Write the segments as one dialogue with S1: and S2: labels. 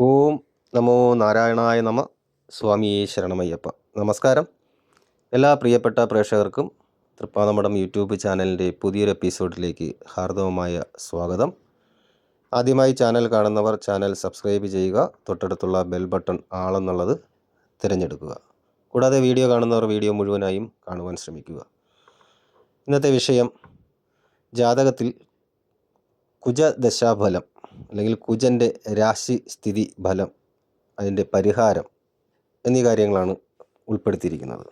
S1: ഓം നമോ നാരായണായ നമ. സ്വാമി ശരണമയ്യപ്പ. നമസ്കാരം. എല്ലാ പ്രിയപ്പെട്ട പ്രേക്ഷകർക്കും തൃപ്പാതമഠം യൂട്യൂബ് ചാനലിന്റെ പുതിയൊരു എപ്പിസോഡിലേക്ക് ഹാർദവമായ സ്വാഗതം. ആദ്യമായി ചാനൽ കാണുന്നവർ ചാനൽ സബ്സ്ക്രൈബ് ചെയ്യുക തൊട്ടടുത്തുള്ള ബെൽ ബട്ടൺ ആളെന്നുള്ളത് തിരഞ്ഞെടുക്കുക. കൂടാതെ വീഡിയോ കാണുന്നവർ വീഡിയോ മുഴുവനായും കാണുവാൻ ശ്രമിക്കുക. ഇന്നത്തെ വിഷയം ജാതകത്തിൽ കുജദശാഫലം. അല്ലെങ്കിൽ കുജന്റെ രാശി സ്ഥിതി ഫലം അതിന്റെ പരിഹാരം എന്നീ കാര്യങ്ങളാണ് ഉൾപ്പെടുത്തിയിരിക്കുന്നത്.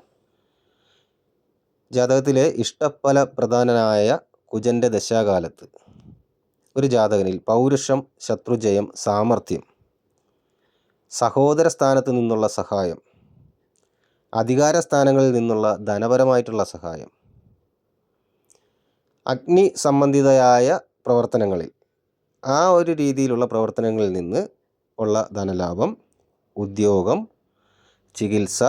S1: ജാതകത്തിലെ ഇഷ്ടഫല പ്രധാനനായ കുജന്റെ ദശാകാലത്ത് ഒരു ജാതകനിൽ പൗരുഷം ശത്രുജയം സാമർഥ്യം സഹോദര സ്ഥാനത്ത് നിന്നുള്ള സഹായം അധികാര സ്ഥാനങ്ങളിൽ നിന്നുള്ള ധനപരമായിട്ടുള്ള സഹായം അഗ്നി സംബന്ധിതയായ പ്രവർത്തനങ്ങളിൽ ആ ഒരു രീതിയിലുള്ള പ്രവർത്തനങ്ങളിൽ നിന്ന് ഉള്ള ധനലാഭം ഉദ്യോഗം ചികിത്സ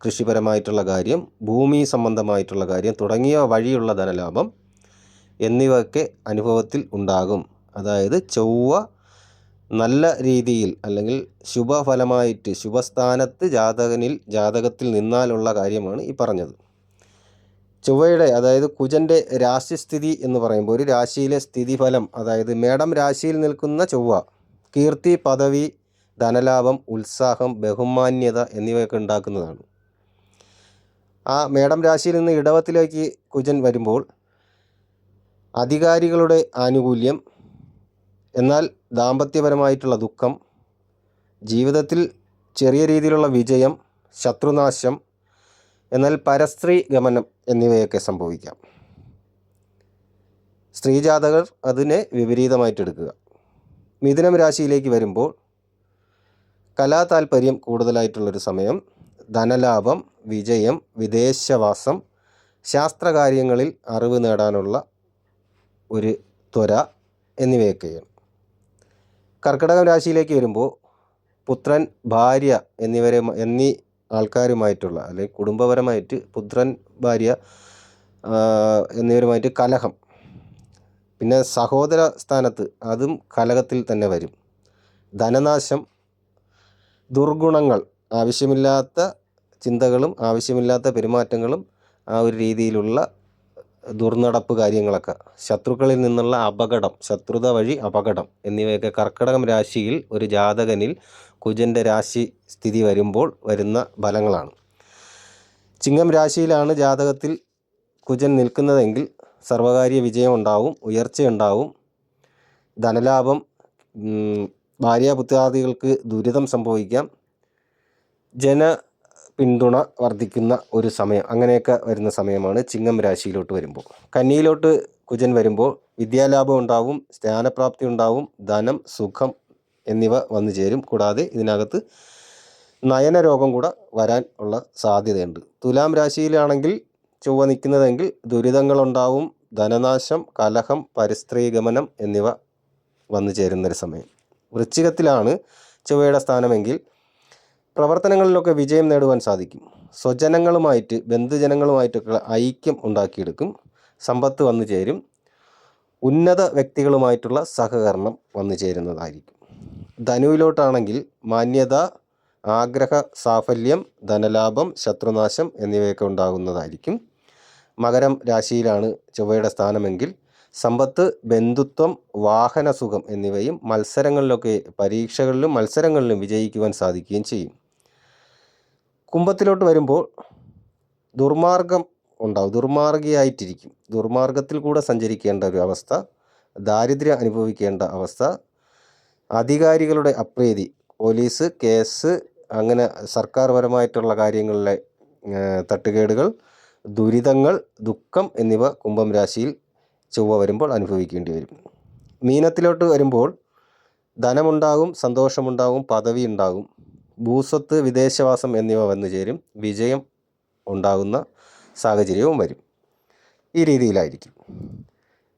S1: കൃഷിപരമായിട്ടുള്ള കാര്യം ഭൂമി സംബന്ധമായിട്ടുള്ള കാര്യം തുടങ്ങിയ വഴിയുള്ള ധനലാഭം എന്നിവയൊക്കെ അനുഭവത്തിൽ ഉണ്ടാകും. അതായത് ചൊവ്വ നല്ല രീതിയിൽ അല്ലെങ്കിൽ ശുഭഫലമായിട്ട് ശുഭസ്ഥാനത്ത് ജാതകനിൽ ജാതകത്തിൽ നിന്നാലുള്ള കാര്യമാണ് ഈ പറഞ്ഞത്. ചൊവ്വയുടെ അതായത് കുജന്റെ രാശിസ്ഥിതി എന്ന് പറയുമ്പോൾ ഒരു രാശിയിലെ സ്ഥിതിഫലം അതായത് മേടം രാശിയിൽ നിൽക്കുന്ന ചൊവ്വ കീർത്തി പദവി ധനലാഭം ഉത്സാഹം ബഹുമാന്യത എന്നിവയൊക്കെ ഉണ്ടാക്കുന്നതാണ്. ആ മേടം രാശിയിൽ നിന്ന് ഇടവത്തിലേക്ക് കുജൻ വരുമ്പോൾ അധികാരികളുടെ ആനുകൂല്യം എന്നാൽ ദാമ്പത്യപരമായിട്ടുള്ള ദുഃഖം ജീവിതത്തിൽ ചെറിയ രീതിയിലുള്ള വിജയം ശത്രുനാശം എന്നാൽ പരസ്ത്രീ ഗമനം എന്നിവയൊക്കെ സംഭവിക്കാം. സ്ത്രീജാതകർ അതിനെ വിപരീതമായിട്ടെടുക്കുക. മിഥുനം രാശിയിലേക്ക് വരുമ്പോൾ കലാ താല്പര്യം കൂടുതലായിട്ടുള്ളൊരു സമയം ധനലാഭം വിജയം വിദേശവാസം ശാസ്ത്രകാര്യങ്ങളിൽ അറിവ് നേടാനുള്ള ഒരു ത്വര എന്നിവയൊക്കെയാണ്. കർക്കിടകം രാശിയിലേക്ക് വരുമ്പോൾ പുത്രൻ ഭാര്യ എന്നിവരെ എന്നീ ആൾക്കാരുമായിട്ടുള്ള അല്ലെങ്കിൽ കുടുംബപരമായിട്ട് പുത്രൻ ഭാര്യ എന്നിവരുമായിട്ട് കലഹം. പിന്നെ സഹോദര സ്ഥാനത്ത് അതും കലഹത്തിൽ തന്നെ വരും. ധനനാശം ദുർഗുണങ്ങൾ ആവശ്യമില്ലാത്ത ചിന്തകളും ആവശ്യമില്ലാത്ത പെരുമാറ്റങ്ങളും ആ ഒരു രീതിയിലുള്ള ദുർനടപ്പ് കാര്യങ്ങളൊക്കെ ശത്രുക്കളിൽ നിന്നുള്ള അപകടം ശത്രുത വഴി അപകടം എന്നിവയൊക്കെ കർക്കിടകം രാശിയിൽ ഒരു ജാതകനിൽ കുജന്റെ രാശി സ്ഥിതി വരുമ്പോൾ വരുന്ന ഫലങ്ങളാണ്. ചിങ്ങം രാശിയിലാണ് ജാതകത്തിൽ കുജൻ നിൽക്കുന്നതെങ്കിൽ സർവകാര്യ വിജയം ഉണ്ടാവും ഉയർച്ചയുണ്ടാവും ധനലാഭം ഭാര്യാപുത്രാദികൾക്ക് ദുരിതം സംഭവിക്കാം. ജന പിന്തുണ വർദ്ധിക്കുന്ന ഒരു സമയം അങ്ങനെയൊക്കെ വരുന്ന സമയമാണ് ചിങ്ങം രാശിയിലോട്ട് വരുമ്പോൾ. കന്നിയിലോട്ട് കുജൻ വരുമ്പോൾ വിദ്യാലാഭം ഉണ്ടാവും സ്ഥാനപ്രാപ്തി ഉണ്ടാവും ധനം സുഖം എന്നിവ വന്നു ചേരും. കൂടാതെ ഇതിനകത്ത് നയനരോഗം കൂടെ വരാൻ ഉള്ള സാധ്യതയുണ്ട്. തുലാം രാശിയിലാണെങ്കിൽ ചൊവ്വ നിൽക്കുന്നതെങ്കിൽ ദുരിതങ്ങളുണ്ടാവും. ധനനാശം കലഹം പരിസ്ത്രീഗമനം എന്നിവ വന്നു ചേരുന്നൊരു സമയം. വൃശ്ചികത്തിലാണ് ചൊവ്വയുടെ സ്ഥാനമെങ്കിൽ പ്രവർത്തനങ്ങളിലൊക്കെ വിജയം നേടുവാൻ സാധിക്കും. സ്വജനങ്ങളുമായിട്ട് ബന്ധുജനങ്ങളുമായിട്ടൊക്കെ ഐക്യം ഉണ്ടാക്കിയെടുക്കും. സമ്പത്ത് വന്നു ചേരും. ഉന്നത വ്യക്തികളുമായിട്ടുള്ള സഹകരണം വന്നു ചേരുന്നതായിരിക്കും. ധനുവിലോട്ടാണെങ്കിൽ മാന്യത ആഗ്രഹ സാഫല്യം ധനലാഭം ശത്രുനാശം എന്നിവയൊക്കെ ഉണ്ടാകുന്നതായിരിക്കും. മകരം രാശിയിലാണ് ചൊവ്വയുടെ സ്ഥാനമെങ്കിൽ സമ്പത്ത് ബന്ധുത്വം വാഹനസുഖം എന്നിവയും മത്സരങ്ങളിലൊക്കെ പരീക്ഷകളിലും മത്സരങ്ങളിലും വിജയിക്കുവാൻ സാധിക്കുകയും ചെയ്യും. കുംഭത്തിലോട്ട് വരുമ്പോൾ ദുർമാർഗം ഉണ്ടാവും ദുർമാർഗിയായിട്ടിരിക്കും. ദുർമാർഗത്തിൽ കൂടെ സഞ്ചരിക്കേണ്ട ഒരു അവസ്ഥ ദാരിദ്ര്യം അനുഭവിക്കേണ്ട അവസ്ഥ അധികാരികളുടെ അപ്രീതി പോലീസ് കേസ് അങ്ങനെ സർക്കാർപരമായിട്ടുള്ള കാര്യങ്ങളിലെ തട്ടുകേടുകൾ ദുരിതങ്ങൾ ദുഃഖം എന്നിവ കുംഭം രാശിയിൽ ചൊവ്വ വരുമ്പോൾ അനുഭവിക്കേണ്ടി വരും. മീനത്തിലോട്ട് വരുമ്പോൾ ധനമുണ്ടാകും സന്തോഷമുണ്ടാകും പദവി ഉണ്ടാകും ഭൂസ്വത്ത് വിദേശവാസം എന്നിവ വന്നു ചേരും വിജയം ഉണ്ടാകുന്ന സാഹചര്യവും വരും. ഈ രീതിയിലായിരിക്കും.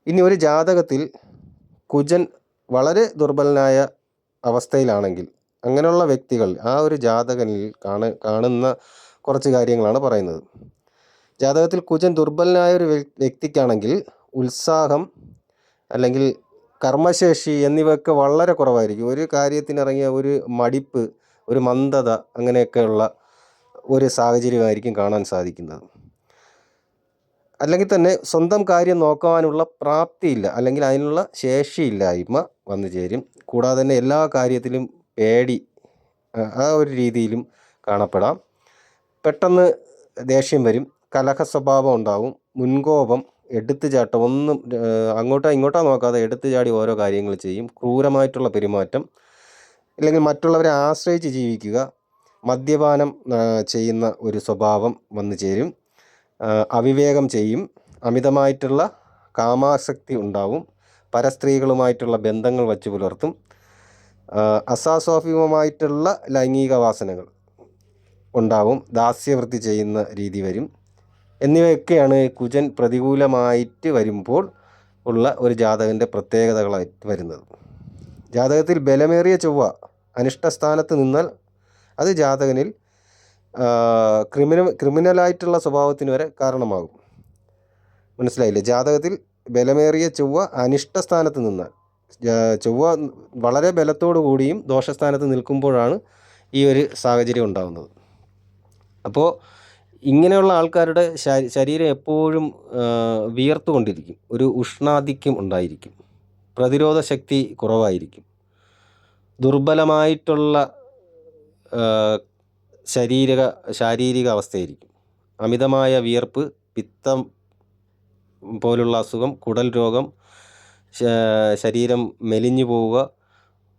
S1: ഇനി ഒരു ജാതകത്തിൽ കുജൻ വളരെ ദുർബലനായ അവസ്ഥയിലാണെങ്കിൽ അങ്ങനെയുള്ള വ്യക്തികൾ ആ ഒരു ജാതകനിൽ കാണ കാണുന്ന കുറച്ച് കാര്യങ്ങളാണ് പറയുന്നത്. ജാതകത്തിൽ കുജൻ ദുർബലനായ ഒരു വ്യക്തിക്കാണെങ്കിൽ ഉത്സാഹം അല്ലെങ്കിൽ കർമ്മശേഷി എന്നിവയൊക്കെ വളരെ കുറവായിരിക്കും. ഒരു കാര്യത്തിനിറങ്ങിയ ഒരു മടിപ്പ് ഒരു മന്ദത അങ്ങനെയൊക്കെയുള്ള ഒരു സാഹചര്യമായിരിക്കും കാണാൻ സാധിക്കുന്നത്. അല്ലെങ്കിൽ തന്നെ സ്വന്തം കാര്യം നോക്കുവാനുള്ള പ്രാപ്തിയില്ല. അല്ലെങ്കിൽ അതിനുള്ള ശേഷിയില്ലായ്മ വന്നു ചേരും. കൂടാതെ തന്നെ എല്ലാ കാര്യത്തിലും പേടി ആ ഒരു രീതിയിലും കാണപ്പെടാം. പെട്ടെന്ന് ദേഷ്യം വരും. കലഹ സ്വഭാവം ഉണ്ടാവും. മുൻകോപം എടുത്തുചാട്ടം ഒന്നും അങ്ങോട്ടോ ഇങ്ങോട്ടോ നോക്കാതെ എടുത്തു ചാടി ഓരോ കാര്യങ്ങൾ ചെയ്യും. ക്രൂരമായിട്ടുള്ള പെരുമാറ്റം. അല്ലെങ്കിൽ മറ്റുള്ളവരെ ആശ്രയിച്ച് ജീവിക്കുക. മദ്യപാനം ചെയ്യുന്ന ഒരു സ്വഭാവം വന്നു ചേരും. അവിവേകം ചെയ്യും. അമിതമായിട്ടുള്ള കാമാസക്തി ഉണ്ടാവും. പരസ്ത്രീകളുമായിട്ടുള്ള ബന്ധങ്ങൾ വച്ചു പുലർത്തും അസാസ്വാഭികമായിട്ടുള്ള ലൈംഗിക വാസനകൾ ഉണ്ടാവും ദാസ്യവൃത്തി ചെയ്യുന്ന രീതി വരും. എന്നിവയൊക്കെയാണ് കുജൻ പ്രതികൂലമായിട്ട് വരുമ്പോൾ ഉള്ള ഒരു ജാതകന്റെ പ്രത്യേകതകളായി വരുന്നത്. ജാതകത്തിൽ ബലമേറിയ ചൊവ്വ അനിഷ്ടസ്ഥാനത്ത് നിന്നാൽ അത് ജാതകനിൽ ക്രിമിനൽ ക്രിമിനലായിട്ടുള്ള സ്വഭാവത്തിന് വരെ കാരണമാകും. മനസ്സിലായില്ലേ? ജാതകത്തിൽ ബലമേറിയ ചൊവ്വ അനിഷ്ട സ്ഥാനത്ത് നിന്നാൽ ചൊവ്വ വളരെ ബലത്തോടു കൂടിയും ദോഷസ്ഥാനത്ത് നിൽക്കുമ്പോഴാണ് ഈ ഒരു സാഹചര്യം ഉണ്ടാകുന്നത് അപ്പോൾ ഇങ്ങനെയുള്ള ആൾക്കാരുടെ ശരീരം എപ്പോഴും വിയർത്തുകൊണ്ടിരിക്കും. ഒരു ഉഷ്ണാധിക്യം ഉണ്ടായിരിക്കും. പ്രതിരോധ ശക്തി കുറവായിരിക്കും. ദുർബലമായിട്ടുള്ള ശരീര ശാരീരിക അവസ്ഥയായിരിക്കും അമിതമായ വിയർപ്പ് പിത്തം പോലുള്ള അസുഖം കുടൽ രോഗം ശരീരം മെലിഞ്ഞു പോവുക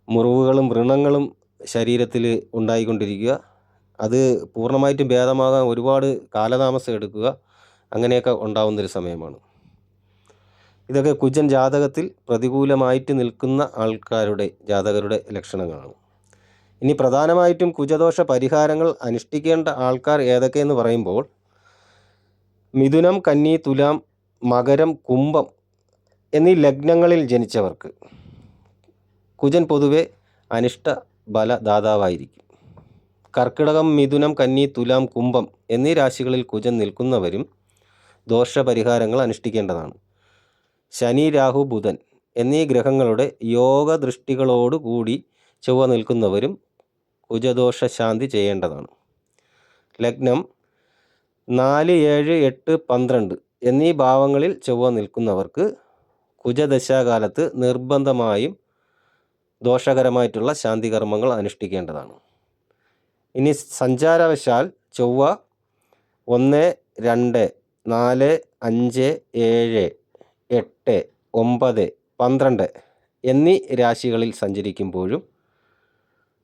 S1: മുറിവുകളും വ്രണങ്ങളും ശരീരത്തിൽ ഉണ്ടായിക്കൊണ്ടിരിക്കുക. അത് പൂർണമായിട്ടും ഭേദമാകാൻ ഒരുപാട് കാലതാമസം എടുക്കുക. അങ്ങനെയൊക്കെ ഉണ്ടാവുന്നൊരു സമയമാണ്. ഇതൊക്കെ കുജൻ ജാതകത്തിൽ പ്രതികൂലമായിട്ട് നിൽക്കുന്ന ആൾക്കാരുടെ ജാതകരുടെ ലക്ഷണങ്ങളാണ്. ഇനി പ്രധാനമായിട്ടും കുജദോഷ പരിഹാരങ്ങൾ അനുഷ്ഠിക്കേണ്ട ആൾക്കാർ ഏതൊക്കെയെന്ന് പറയുമ്പോൾ മിഥുനം കന്നി തുലാം മകരം കുംഭം എന്നീ ലഗ്നങ്ങളിൽ ജനിച്ചവർക്ക് കുജൻ പൊതുവെ അനിഷ്ട ബലദാതാവായിരിക്കും കർക്കിടകം മിഥുനം കന്നി തുലാം കുംഭം എന്നീ രാശികളിൽ കുജൻ നിൽക്കുന്നവരും ദോഷപരിഹാരങ്ങൾ അനുഷ്ഠിക്കേണ്ടതാണ്. ശനി രാഹു ബുധൻ എന്നീ ഗ്രഹങ്ങളുടെ യോഗ ദൃഷ്ടികളോടുകൂടി ചൊവ്വ നിൽക്കുന്നവരും കുജദോഷ ശാന്തി ചെയ്യേണ്ടതാണ്. ലഗ്നം നാല് ഏഴ് എട്ട് പന്ത്രണ്ട് എന്നീ ഭാവങ്ങളിൽ ചൊവ്വ നിൽക്കുന്നവർക്ക് കുജദശാകാലത്ത് നിർബന്ധമായും ദോഷകരമായിട്ടുള്ള ശാന്തികർമ്മങ്ങൾ അനുഷ്ഠിക്കേണ്ടതാണ്. ഇനി സഞ്ചാരവശാൽ ചൊവ്വ ഒന്ന് രണ്ട് നാല് അഞ്ച് ഏഴ് എട്ട് ഒമ്പത് പന്ത്രണ്ട് എന്നീ രാശികളിൽ സഞ്ചരിക്കുമ്പോഴും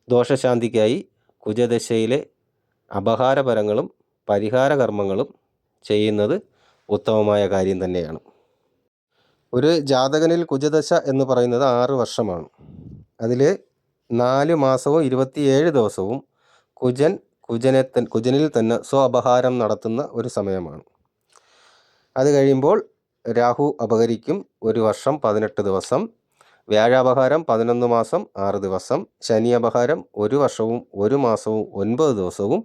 S1: ദോഷശാന്തിക്കായി കുജദശയിലെ അപഹാരപരങ്ങളും പരിഹാര കർമ്മങ്ങളും ചെയ്യുന്നത് ഉത്തമമായ കാര്യം തന്നെയാണ്. ഒരു ജാതകനിൽ കുജദശ എന്ന് പറയുന്നത് ആറ് വർഷമാണ്. അതിൽ നാല് മാസവും ഇരുപത്തിയേഴ് ദിവസവും കുജൻ കുജനെ കുജനിൽ തന്നെ സ്വ അപഹാരം നടത്തുന്ന ഒരു സമയമാണ്. അത് കഴിയുമ്പോൾ രാഹു അപഹരിക്കും ഒരു വർഷം പതിനെട്ട് ദിവസം വ്യാഴാപഹാരം പതിനൊന്ന് മാസം ആറ് ദിവസം ശനി അപഹാരം ഒരു വർഷവും ഒരു മാസവും ഒൻപത് ദിവസവും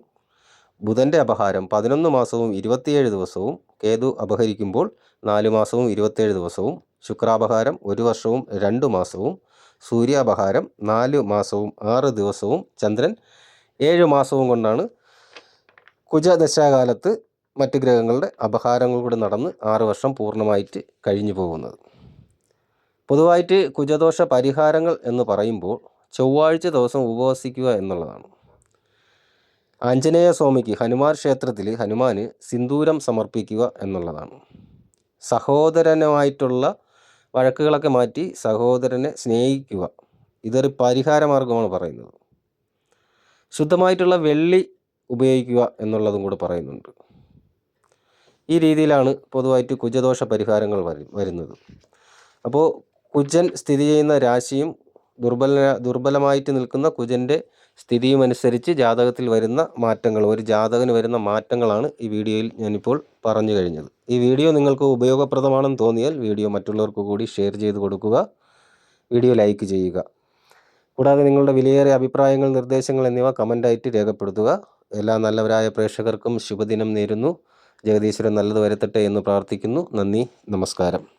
S1: ബുധന്റെ അപഹാരം പതിനൊന്ന് മാസവും ഇരുപത്തിയേഴ് ദിവസവും കേതു അപഹരിക്കുമ്പോൾ നാല് മാസവും ഇരുപത്തേഴ് ദിവസവും ശുക്രാപഹാരം ഒരു വർഷവും രണ്ട് മാസവും സൂര്യാപഹാരം നാല് മാസവും ആറ് ദിവസവും ചന്ദ്രൻ ഏഴ് മാസവും കൊണ്ടാണ് കുജദശാകാലത്ത് മറ്റ് ഗ്രഹങ്ങളുടെ അപഹാരങ്ങൾ കൂടി നടന്ന് ആറ് വർഷം പൂർണമായിട്ട് കഴിഞ്ഞു പോകുന്നത്. പൊതുവായിട്ട് കുജദോഷ പരിഹാരങ്ങൾ എന്ന് പറയുമ്പോൾ ചൊവ്വാഴ്ച ദിവസം ഉപവസിക്കുക എന്നുള്ളതാണ്. ആഞ്ജനേയ സ്വാമിക്ക് ഹനുമാൻ ക്ഷേത്രത്തിൽ ഹനുമാന് സിന്ദൂരം സമർപ്പിക്കുക എന്നുള്ളതാണ്. സഹോദരനുമായിട്ടുള്ള വഴക്കുകളൊക്കെ മാറ്റി സഹോദരനെ സ്നേഹിക്കുക. ഇതൊരു പരിഹാര മാർഗമാണ് പറയുന്നത്. ശുദ്ധമായിട്ടുള്ള വെള്ളി ഉപയോഗിക്കുക എന്നുള്ളതും കൂടെ പറയുന്നുണ്ട്. ഈ രീതിയിലാണ് പൊതുവായിട്ട് കുജദോഷ പരിഹാരങ്ങൾ വരുന്നത്. അപ്പോൾ കുജൻ സ്ഥിതി ചെയ്യുന്ന രാശിയും ദുർബല ദുർബലമായിട്ട് നിൽക്കുന്ന കുജന്റെ സ്ഥിതിയും അനുസരിച്ച് ജാതകത്തിൽ വരുന്ന മാറ്റങ്ങൾ ഒരു ജാതകന് വരുന്ന മാറ്റങ്ങളാണ് ഈ വീഡിയോയിൽ ഞാനിപ്പോൾ പറഞ്ഞു കഴിഞ്ഞത്. ഈ വീഡിയോ നിങ്ങൾക്ക് ഉപയോഗപ്രദമാണെന്ന് തോന്നിയാൽ വീഡിയോ മറ്റുള്ളവർക്ക് കൂടി ഷെയർ ചെയ്ത് കൊടുക്കുക വീഡിയോ ലൈക്ക് ചെയ്യുക. കൂടാതെ നിങ്ങളുടെ വിലയേറിയ അഭിപ്രായങ്ങൾ നിർദ്ദേശങ്ങൾ എന്നിവ കമന്റായിട്ട് രേഖപ്പെടുത്തുക. എല്ലാ നല്ലവരായ പ്രേക്ഷകർക്കും ശുഭദിനം നേരുന്നു. ജഗദീശ്വരൻ നല്ലത് വരുത്തട്ടെ എന്ന് പ്രാർത്ഥിക്കുന്നു. നന്ദി നമസ്കാരം.